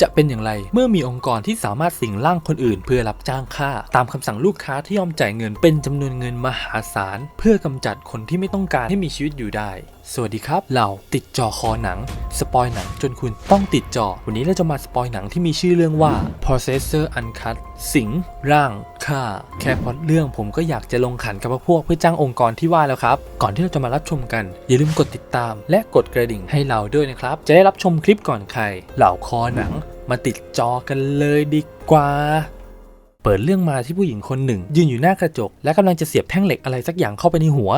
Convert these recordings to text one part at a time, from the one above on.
จะเป็นอย่างไร เมื่อมีองค์กรที่สามารถสิงร่างคนอื่น เพื่อรับจ้างฆ่า ตามคำสั่งลูกค้าที่ยอมจ่ายเงินเป็นจำนวนเงินมหาศาล เพื่อกำจัดคนที่ไม่ต้องการให้มีชีวิตอยู่ได้ สวัสดีครับ เราติดจอคอหนัง สปอยหนังจนคุณต้องติดจอ วันนี้เราจะมาสปอยหนังที่มีชื่อเรื่องว่า Processor Uncut สิง ร่างฆ่า แค่พอดเรื่องผมก็อยากจะลงขันกับพวกเพื่อจ้างองค์กรที่ว่าแล้วครับ ก่อนที่เราจะมารับชมกัน อย่าลืมกดติดตาม และกดกระดิ่งให้เราด้วยนะครับ จะได้รับชมคลิปก่อนใคร เหล่าคอหนัง มาติดจอกันเลยดีกว่าเปิดเรื่องมาที่ผู้หญิงคนหนึ่ง ยืนอยู่หน้ากระจก และกำลังจะเสียบแท่งเหล็กอะไรสักอย่างเข้าไปในหัว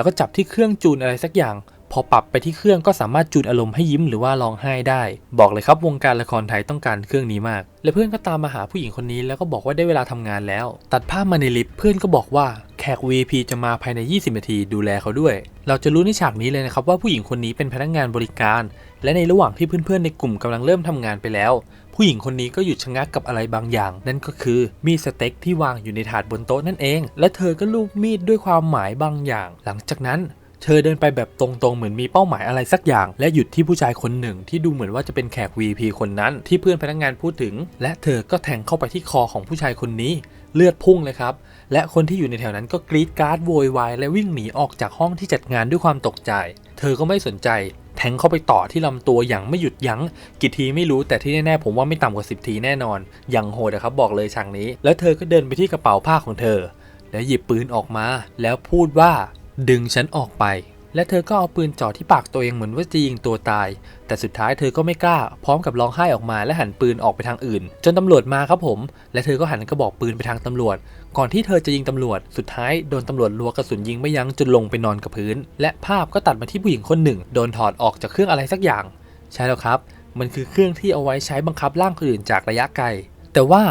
แล้วก็จับที่เครื่องจูนอะไรสักอย่าง พอปรับไปที่เครื่องก็สามารถจูนอารมณ์ให้ยิ้มหรือว่าร้องไห้ได้ บอกเลยครับวงการละครไทยต้องการเครื่องนี้มาก และเพื่อนก็ตามมาหาผู้หญิงคนนี้แล้วก็บอกว่าได้เวลาทำงานแล้ว ตัดภาพมาในลิฟต์เพื่อนก็บอกว่าแขก VP จะมาภายใน 20 นาทีดูแลเขาด้วย เราจะรู้ในฉากนี้เลยนะครับว่าผู้หญิงคนนี้เป็นพนักงานบริการ และในระหว่างที่เพื่อนๆในกลุ่มกำลังเริ่มทำงานไปแล้ว ผู้หญิงคนนี้ก็หยุดชะงักกับอะไรบางอย่าง นั่นก็คือมีดสเต็กที่วางอยู่ในถาดบนโต๊ะนั่นเอง และเธอก็ลูบมีดด้วยความหมายบางอย่าง หลังจากนั้นเธอเดินไปแบบตรงๆ เหมือนมีเป้าหมายอะไรสักอย่าง และหยุดที่ผู้ชายคนหนึ่งที่ดูเหมือนว่าจะเป็นแขก VP คนนั้น ที่เพื่อนพนักงานพูดถึง และเธอก็แทงเข้าไปที่คอของผู้ชายคนนี้ เลือดพุ่งเลยครับ และคนที่อยู่ในแถวนั้นก็กรีดกราร์ดโวยวายและวิ่งหนีออกจากห้องที่จัดงานด้วยความตกใจ เธอก็ไม่สนใจ แทงเข้าไปต่อที่ลำตัวอย่างไม่หยุดยัง้ง กี่ทีไม่รู้แต่ที่แน่ๆผมว่าไม่ต่ำกว่า 10 ทีแน่นอน อย่างโหดนะครับบอกเลยฉากนี้ แล้วเธอก็เดินไปที่กระเป๋าผ้าของเธอ แล้วหยิบปืนออกมา แล้วพูดว่า ดึงฉันออกไป และเธอก็เอาปืนจ่อที่ปากตัวเองเหมือนว่าจะยิงตัวตาย แต่สุดท้ายเธอก็ไม่กล้า พร้อมกับร้องไห้ออกมาและหันปืนออกไปทางอื่น จนตำรวจมาครับผม และเธอก็หันกระบอกปืนไปทางตำรวจ ก่อนที่เธอจะยิงตำรวจ สุดท้ายโดนตำรวจลัวกระสุนยิงไม่ยั้งจนลงไปนอนกับพื้น และภาพก็ตัดมาที่ผู้หญิงคนหนึ่ง โดนถอดออกจากเครื่องอะไรสักอย่าง ใช่แล้วครับ มันคือเครื่องที่เอาไว้ใช้บังคับร่างคนอื่นจากระยะไกล แต่ว่า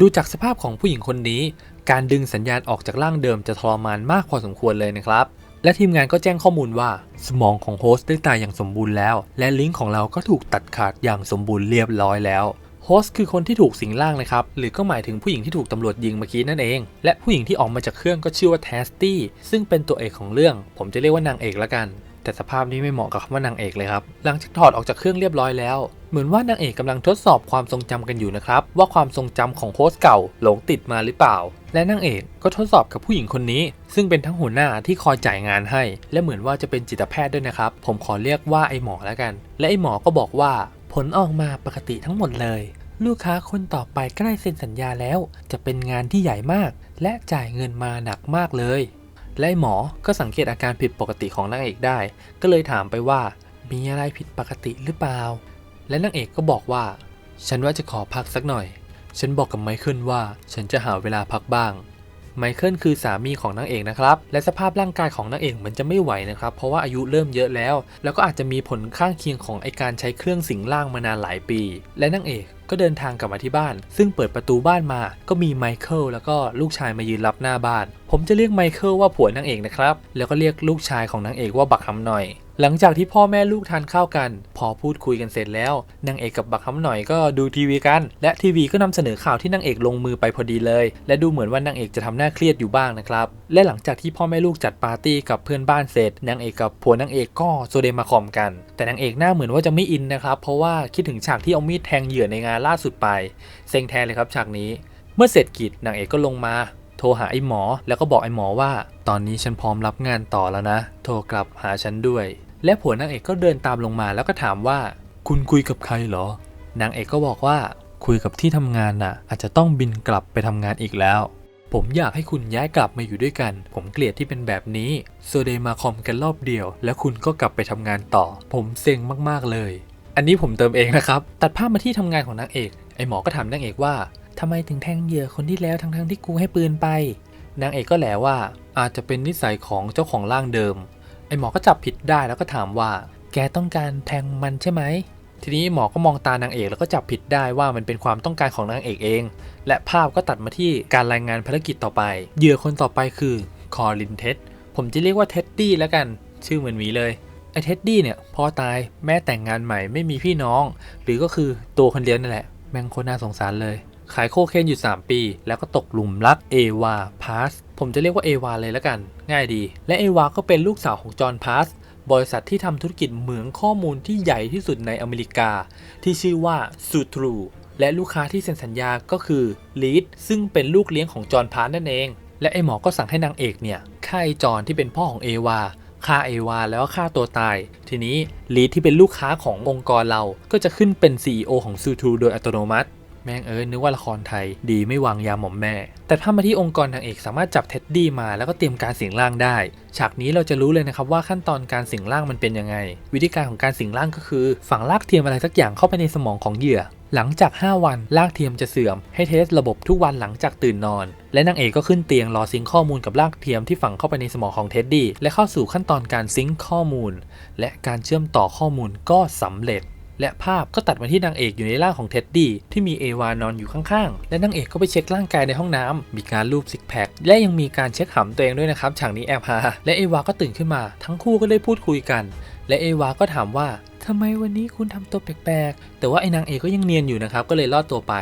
ดูจากสภาพของผู้หญิงคนนี้ การดึงสัญญาณออกจากร่างเดิมจะทรมานมากพอสมควรเลยนะครับ และทีมงานก็แจ้งข้อมูลว่า สมองของโฮสต์ได้ตายอย่างสมบูรณ์แล้ว และลิงก์ของเราก็ถูกตัดขาดอย่างสมบูรณ์เรียบร้อยแล้วโฮสต์คือคนที่ถูกสิงร่างนะครับ หรือก็หมายถึงผู้หญิงที่ถูกตำรวจยิงเมื่อกี้นั่นเอง และผู้หญิงที่ออกมาจากเครื่องก็ชื่อว่าแทสตี้ซึ่งเป็นตัวเอกของเรื่อง ผมจะเรียกว่านางเอกละกัน แต่สภาพนี้ไม่เหมาะกับคำว่านางเอกเลยครับ หลังจากถอดออกจากเครื่องเรียบร้อยแล้ว เหมือนว่านางเอกกำลังทดสอบความทรงจำกันอยู่นะครับ ว่าความทรงจำของโฮสต์เก่าหลงติดมาหรือเปล่า และนางเอกก็ทดสอบกับผู้หญิงคนนี้ ซึ่งเป็นทั้งหัวหน้าที่คอยจ่ายงานให้ และเหมือนว่าจะเป็นจิตแพทย์ด้วยนะครับ ผมขอเรียกว่าไอหมอแล้วกัน และไอหมอก็บอกว่า ผลออกมาปกติทั้งหมดเลยลูกค้าคนต่อไปใกล้เซ็นสัญญาแล้ว จะเป็นงานที่ใหญ่มาก และจ่ายเงินมาหนักมากเลย และหมอก็สังเกตอาการผิดปกติของนางเอกได้ ก็เลยถามไปว่า มีอะไรผิดปกติหรือเปล่า และนางเอกก็บอกว่า ฉันว่าจะขอพักสักหน่อย ฉันบอกกับไมเคิลว่า ฉันจะหาเวลาพักบ้าง ไมเคิลคือสามีของนางเอกนะครับ และสภาพร่างกายของนางเอกมือนจะไม่ไหวนะครับ เพราะว่าอายุเริ่มเยอะแล้ว แล้วก็อาจจะมีผลข้างเคียงของไอการใช้เครื่องสิงร่างมานานหลายปี และนางเอก ก็เดินทางกลับมาที่บ้าน ซึ่งเปิดประตูบ้านมาก็มีไมเคิลแล้วก็ลูกชายมายืนรับหน้าบ้าน ผมจะเรียกไมเคิลว่าผัวนางเอกนะครับ แล้วก็เรียกลูกชายของนางเอกว่าบักฮัมหน่อย หลังจากที่พ่อแม่ลูกทานข้าวกัน พอพูดคุยกันเสร็จแล้วนางเอกกับบักฮัมหน่อยก็ดูทีวีกัน และทีวีก็นำเสนอข่าวที่นางเอกลงมือไปพอดีเลย และดูเหมือนว่านางเอกจะทำหน้าเครียดอยู่บ้างนะครับและหลังจากที่พ่อแม่ลูกจัดปาร์ตี้กับเพื่อนบ้านเสร็จนางเอกกับผัวนางเอกก็โซเดมาคอมกัน แต่นางเอกหน้าเหมือนว่าจะไม่อินนะครับเพราะว่าคิดถึงฉากที่เอามีดแทงเหยื่อในงานล่าสุดไปเซ็งแทนเลยครับฉากนี้ เมื่อเสร็จกิจนางเอกก็ลงมาโทรหาไอ้หมอ แล้วก็บอกไอ้หมอว่า ตอนนี้ฉันพร้อมรับงานต่อแล้วนะ โทรกลับหาฉันด้วย และผัวนางเอกก็เดินตามลงมาแล้วก็ถามว่า คุณคุยกับใครเหรอ นางเอกก็บอกว่าคุยกับที่ทำงานน่ะ อาจจะต้องบินกลับไปทำงานอีกแล้ว ผมอยากให้คุณย้ายกลับมาอยู่ด้วยกัน ผมเกลียดที่เป็นแบบนี้โซเดมาคอมกันรอบเดียว แล้วคุณก็กลับไปทำงานต่อ ผมเซ็งมากๆเลย อันนี้ผมเติมเองนะครับ ตัดภาพมาที่ทำงานของนางเอก ไอหมอก็ถามนางเอกว่าทำไมถึงแทงเหยื่อคนที่แล้วทั้งๆที่กูให้ปืนไป นางเอกก็แหลว่าอาจจะเป็นนิสัยของเจ้าของร่างเดิม ไอหมอก็จับผิดได้แล้วก็ถามว่า แกต้องการแทงมันใช่ไหม ทีนี้หมอก็มองตานางเอกแล้วก็จับผิดได้ว่ามันเป็นความต้องการของนางเอกเอง และภาพก็ตัดมาที่การรายงานภารกิจต่อไป เหยื่อคนต่อไปคือคอลินเท็ดผมจะเรียกว่าเท็ดดี้แล้วกัน ชื่อเหมือนหมีเลยไอเท็ดดี้เนี่ยพ่อตายแม่แต่งงานใหม่ไม่มีพี่น้อง หรือก็คือตัวคนเดียวนั่นแหละแม่งคตรน่าสงสารเลย ขายโคเคนอยู่ 3 ปี แล้วก็ตกหลุมรักเอวาพาสผมจะเรียกว่าเอวาเลยแล้วกัน ง่ายดี และเอวาก็เป็นลูกสาวของจอห์นพาสบริษัทที่ทำธุรกิจเหมืองข้อมูลที่ใหญ่ที่สุดในอเมริกา ที่ชื่อว่า Sutru และลูกค้าที่เซ็นสัญญาก็คือ Lead ซึ่งเป็นลูกเลี้ยงของจอห์นพาร์นั่นเอง และไอหมอก็สั่งให้นางเอกเนี่ยฆ่าไอจอห์นที่เป็นพ่อของเอวาฆ่าเอวาแล้วก็ฆ่าตัวตาย ทีนี้ลีดที่เป็นลูกค้าขององค์กรเราก็จะขึ้นเป็น CEO ของ Sutru โดยอัตโนมัติ แม่งเอ้ยนึกว่าละครไทย ดีไม่วางยาหม่อมแม่ แต่ถ้ามาที่องค์กรนางเอกสามารถจับเท็ดดี้มาแล้วก็เตรียมการสิงร่างได้ ฉากนี้เราจะรู้เลยนะครับว่าขั้นตอนการสิงร่างมันเป็นยังไง วิธีการของการสิงร่างก็คือฝังลากเทียมอะไรสักอย่างเข้าไปในสมองของเหยื่อหลังจาก 5 วันลากเทียมจะเสื่อม ให้เทสระบบทุกวันหลังจากตื่นนอน และนางเอกก็ขึ้นเตียงรอซิงข้อมูลกับลากเทียมที่ฝังเข้าไปในสมองของเท็ดดี้และเข้าสู่ขั้นตอนการซิงข้อมูล และการเชื่อมต่อข้อมูลก็สำเร็จ และภาพก็ตัดมาที่นางเอกอยู่ในร่างของเท็ดดี้ที่มีเอวานอนอยู่ข้างๆ และนางเอกก็ไปเช็คร่างกายในห้องน้ำมีการรูปซิกแพคและยังมีการเช็คหำตัวเองด้วยนะครับฉากนี้แอบฮาและเอวาก็ตื่นขึ้นมา ทั้งคู่ก็ได้พูดคุยกัน และเอวาก็ถามว่าทำไมวันนี้คุณทำตัวแปลกๆ แต่ว่าไอ้นางเอกก็ยังเนียนอยู่นะครับก็เลยรอดตัวไป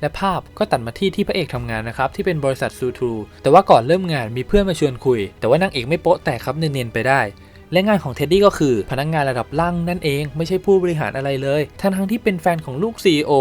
และภาพก็ตัดมาที่ที่พระเอกทำงานนะครับ ที่เป็นบริษัทซูทรูแต่ว่าก่อนเริ่มงานมีเพื่อนมาชวนคุย แต่ว่านางเอกไม่โป๊ะแต่ครับเนียนๆไปได้ และงานของเท็ดดี้ก็คือพนักงานระดับล่างนั่นเอง ไม่ใช่ผู้บริหารอะไรเลยทั้งทั้งที่เป็นแฟนของลูก CEO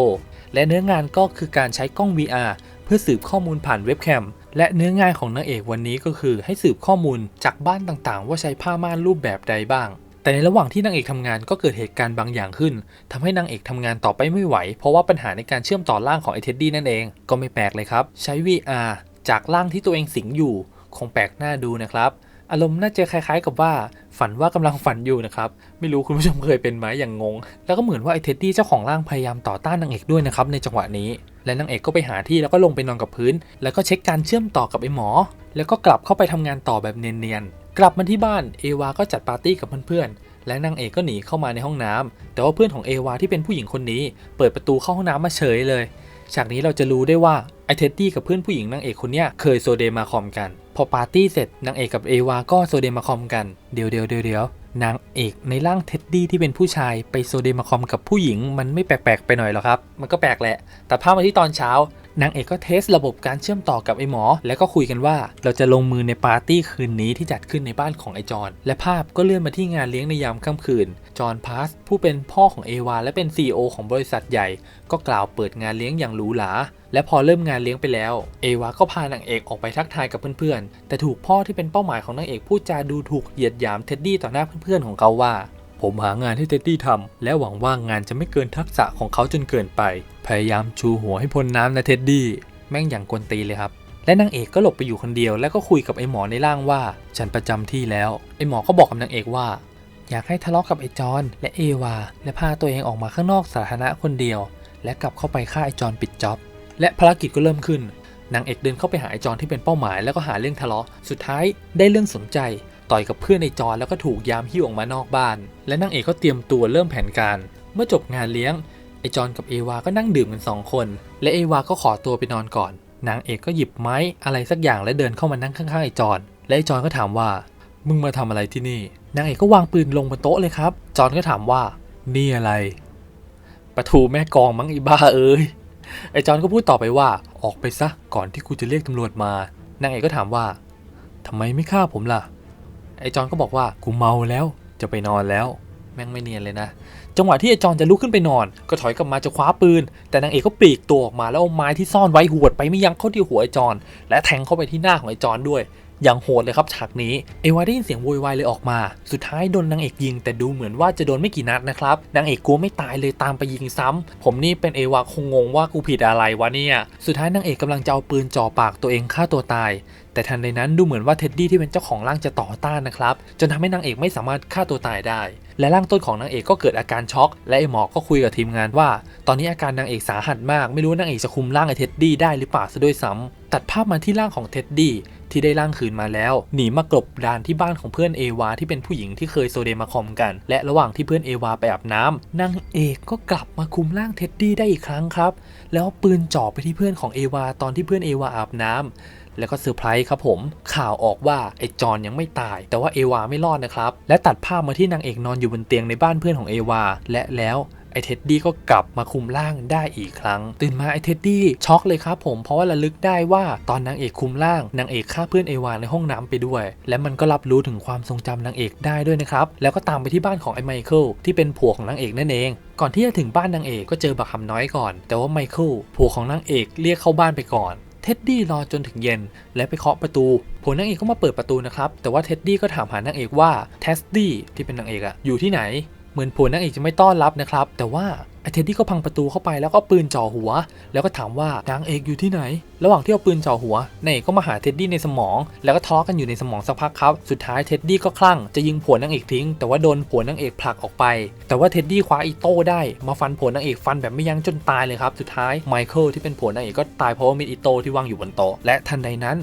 และเนื้องานก็คือการใช้กล้อง VR เพื่อสืบข้อมูลผ่านเว็บแคมและเนื้องานของนางเอกวันนี้ก็คือให้สืบข้อมูลจากบ้านต่างๆ ว่าใช้ผ้าม่านรูปแบบใดบ้าง แต่ในระหว่างที่นางเอกทำงานก็เกิดเหตุการณ์บางอย่างขึ้นทำให้นางเอกทำงานต่อไปไม่ไหว เพราะว่าปัญหาในการเชื่อมต่อร่างของไอเท็ดดี้นั่นเอง ก็ไม่แปลกเลยครับ ใช้ VR จากร่างที่ตัวเองสิงอยู่ คงแปลกหน้าดูนะครับ อารมณ์น่าจะคล้ายๆ กับว่าฝันว่ากำลังฝันอยู่นะครับ ไม่รู้คุณผู้ชมเคยเป็นไหมอย่างงง แล้วก็เหมือนว่าไอ้เท็ดดี้เจ้าของร่างพยายามต่อต้านนางเอกด้วยนะครับในจังหวะนี้ และนางเอกก็ไปหาที่แล้วก็ลงไปนอนกับพื้น แล้วก็เช็คการเชื่อมต่อกับไอ้หมอ แล้วก็กลับเข้าไปทำงานต่อแบบเนียนๆ กลับมาที่บ้านเอวาก็จัดปาร์ตี้กับเพื่อนๆ และนางเอกก็หนีเข้ามาในห้องน้ำแต่ว่าเพื่อนของเอวาที่เป็นผู้หญิงคนนี้ เปิดประตูเข้าห้องน้ำมาเฉยเลย ฉากนี้เราจะรู้ได้ว่าไอเท็ดดี้กับเพื่อนผู้หญิงนางเอกคนนี้เคยโซเดมาคอมกัน อปาร์ตี้เสร็จนางเอกกับเอวาก็โซเดมาคอมกันเดี๋ยวเดี๋ยวเดี๋ยวเดี๋ยวนางเอกในร่างเท็ดดี้ที่เป็นผู้ชายไปโซเดมาคอมกับผู้หญิง มันไม่แปลกๆไปหน่อยหรอครับ มันก็แปลกแหละแต่ภาพมาที่ตอนเช้า นางเอกก็เทสระบบการเชื่อมต่อกับไอ้หมอ แล้วก็คุยกันว่าเราจะลงมือในปาร์ตี้คืนนี้ที่จัดขึ้นในบ้านของไอ้จอน และภาพก็เลื่อนมาที่งานเลี้ยงในยามค่ำคืน จอห์นพาสผู้เป็นพ่อของเอวาและเป็น CEO ของบริษัทใหญ่ ก็กล่าวเปิดงานเลี้ยงอย่างหรูหราและพอเริ่มงานเลี้ยงไปแล้ว เอวาก็พานางเอกออกไปทักทายกับเพื่อนๆ แต่ถูกพ่อที่เป็นเป้าหมายของนางเอกพูดจาดูถูกเหยียดหยามเท็ดดี้ต่อหน้าเพื่อนๆของเขาว่า ผมหางานให้เท็ดดี้ทำและหวังว่างานจะไม่เกินทักษะของเขาจนเกินไป พยายามชูหัวให้พ้นน้ำนะเท็ดดี้แม่งอย่างกวนตีเลยครับ และนางเอกก็หลบไปอยู่คนเดียว แล้วก็คุยกับไอ้หมอในร่างว่า ฉันประจำที่แล้ว ไอ้หมอก็บอกกับนางเอกว่า อยากให้ทะเลาะกับไอ้จอนและเอวา และพาตัวเองออกมาข้างนอกสาธารณะคนเดียว และกลับเข้าไปฆ่าไอ้จอนปิดจ็อบ และภารกิจก็เริ่มขึ้นนางเอกเดินเข้าไปหาไอ้จอนที่เป็นเป้าหมายแล้วก็หาเรื่องทะเลาะ สุดท้ายได้เรื่องสนใจ ต่อยกับเพื่อนไอจอนแล้วก็ถูกยามหิ้วออกมานอกบ้าน และนางเอกก็เตรียมตัวเริ่มแผนการ เมื่อจบงานเลี้ยงไอจอนกับเอวาก็นั่งดื่มกันสองคน และเอวาก็ขอตัวไปนอนก่อน นางเอกก็หยิบไม้อะไรสักอย่างและเดินเข้ามานั่งข้างๆไอจอนและไอจอนก็ถามว่า มึงมาทำอะไรที่นี่ นางเอกก็วางปืนลงบนโต๊ะเลยครับ จอนก็ถามว่า นี่อะไรประตูแม่กองมั้งอีบ้าเอ้ย ไอจอนก็พูดต่อไปว่า ออกไปซะก่อนที่กูจะเรียกตำรวจมา นางเอกก็ถามว่าทำไมไม่ฆ่าผมล่ะ ไอจอนก็บอกว่ากูเมาแล้วจะไปนอนแล้ว แม่งไม่เนียนเลยนะ จังหวะที่ไอจอนจะลุกขึ้นไปนอน ก็ถอยกลับมาจะคว้าปืน แต่นางเอกก็ปลีกตัวออกมาแล้วเอาไม้ที่ซ่อนไว้หวดไปไม่ยั้งเข้าที่หัวไอจอนและแทงเข้าไปที่หน้าของไอจอนด้วยอย่างโหดเลยครับฉากนี้เอวาได้ยินเสียงโวยวายเลยออกมา สุดท้ายโดนนางเอกยิง แต่ดูเหมือนว่าจะโดนไม่กี่นัดนะครับนางเอกกลัวไม่ตายเลยตามไปยิงซ้ำผมนี่เป็นเอวาคงงงว่ากูผิดอะไรวะเนี่ย สุดท้ายนางเอกกำลังจะเอาปืนจ่อปากตัวเองฆ่าตัวตาย แต่ทันใดนั้นดูเหมือนว่าเท็ดดี้ที่เป็นเจ้าของร่างจะต่อต้านนะครับ จนทำให้นางเอกไม่สามารถฆ่าตัวตายได้ และร่างต้นของนางเอกก็เกิดอาการช็อก และไอหมอก็คุยกับทีมงานว่า ตอนนี้อาการนางเอกสาหัสมาก ไม่รู้ว่านางเอกจะคุมร่างไอเท็ดดี้ได้หรือเปล่าซะด้วยซ้ำตัดภาพมาที่ร่างของเท็ดดี้ ที่ได้ร่างคืนมาแล้ว หนีมากลบดานที่บ้านของเพื่อนเอวาที่เป็นผู้หญิงที่เคยโซเดมาคอมกัน และระหว่างที่เพื่อนเอวาไปอาบน้ำนางเอกก็กลับมาคุมร่างเท็ดดี้ได้อีกครั้งครับ แล้วปืนจ่อไปที่เพื่อนของเอวาตอนที่เพื่อนเอวาอาบน้ำแล้วก็เซอร์ไพรส์ครับผม ข่าวออกว่าไอ้จอนยังไม่ตาย แต่ว่าเอวาไม่รอดนะครับ และตัดภาพมาที่นางเอกนอนอยู่บนเตียงในบ้านเพื่อนของเอวา และแล้ว เท็ดดี้ก็กลับมาคุมร่างได้อีกครั้ง ตื่นมาไอเท็ดดี้ช็อกเลยครับผมเพราะว่าระลึกได้ว่าตอนนางเอกคุมร่างนางเอกฆ่าเพื่อนเอวาในห้องน้ำไปด้วย และมันก็รับรู้ถึงความทรงจำนางเอกได้ด้วยนะครับ แล้วก็ตามไปที่บ้านของไอ้ไมเคิลที่เป็นผัวของนางเอกนั่นเองก่อนที่จะถึงบ้านนางเอกก็เจอบักคำน้อยก่อน แต่ว่าไมเคิลผัวของนางเอกเรียกเข้าบ้านไปก่อนเท็ดดี้รอจนถึงเย็น และไปเคาะประตูผัวนางเอกก็มาเปิดประตูนะครับ แต่ว่าเท็ดดี้ก็ถามหานางเอกว่าเทสดี้ที่เป็นนางเอกอะอยู่ที่ไหน เหมือนผัวนางเอกจะไม่ต้อนรับนะครับ แต่ว่าไอเท็ดดี้ก็พังประตูเข้าไปแล้วก็ปืนจ่อหัว แล้วก็ถามว่านางเอกอยู่ที่ไหน ระหว่างที่เอาปืนจ่อหัวนางเอกก็มาหาเท็ดดี้ในสมอง แล้วก็ทะเลาะกันอยู่ในสมองสักพักครับ สุดท้ายเท็ดดี้ก็คลั่งจะยิงผัวนางเอกทิ้ง แต่ว่าโดนผัวนางเอกผลักออกไป แต่ว่าเท็ดดี้คว้าอีโต้ได้มาฟันผัวนางเอกฟันแบบไม่ยั้งจนตายเลยครับ สุดท้ายไมเคิลที่เป็นผัวนางเอกก็ตายเพราะว่ามีดอิโต้ที่วางอยู่บนโต๊ะและทันใดนั้น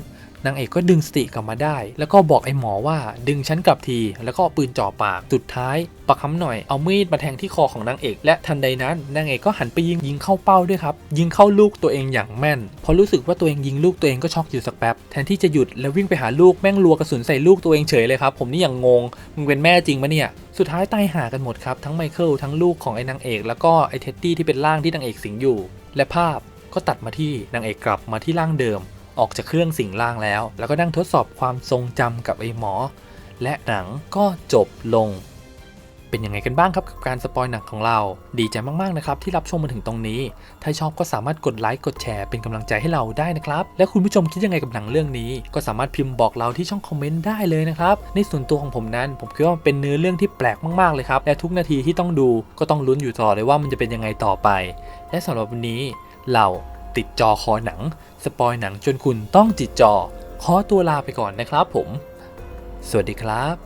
นางเอกก็ดึงสติกลับมาได้ แล้วก็บอกไอ้หมอว่าดึงฉันกลับที แล้วก็เอาปืนจ่อปากสุดท้ายปักคำหน่อยเอามีดมาแทงที่คอของนางเอก และทันใดนั้นนางเอกก็หันไปยิงยิงเข้าเป้าด้วยครับ ยิงเข้าลูกตัวเองอย่างแม่น พอรู้สึกว่าตัวเองยิงลูกตัวเองก็ช็อกอยู่สักแป๊บแทนที่จะหยุดแล้ววิ่งไปหาลูกแม่งรัวกระสุนใส่ลูกตัวเองเฉยเลยครับ ผมนี่อย่างงงมึงเป็นแม่จริงปะเนี่ยสุดท้ายตายหากันหมดครับทั้งไมเคิลทั้งลูกของไอ้นางเอก แล้วก็ไอ้เท็ดดี้ที่เป็นร่างที่นางเอกสิงอยู่ และภาพก็ตัดมาที่นางเอกกลับมาที่ร่างเดิม ออกจากเครื่องสิ่งล่างแล้ว แล้วก็นั่งทดสอบความทรงจำกับไอ้หมอ และหนังก็จบลง เป็นยังไงกันบ้างครับกับการสปอยหนังของเรา ดีใจมากๆนะครับที่รับชมมาถึงตรงนี้ ถ้าชอบก็สามารถกดไลค์กดแชร์เป็นกำลังใจให้เราได้นะครับ และคุณผู้ชมคิดยังไงกับหนังเรื่องนี้ ก็สามารถพิมพ์บอกเราที่ช่องคอมเมนต์ได้เลยนะครับในส่วนตัวของผมนั้น ผมคิดว่ามันเป็นเนื้อเรื่องที่แปลกมากๆเลยครับและทุกนาทีที่ต้องดูก็ต้องลุ้นอยู่ตลอเลยว่ามันจะเป็นยังไงต่อไป และสำหรับวันนี้เรา ติดจอคอหนัง สปอยหนังจนคุณต้องติดจอ ขอตัวลาไปก่อนนะครับผม สวัสดีครับ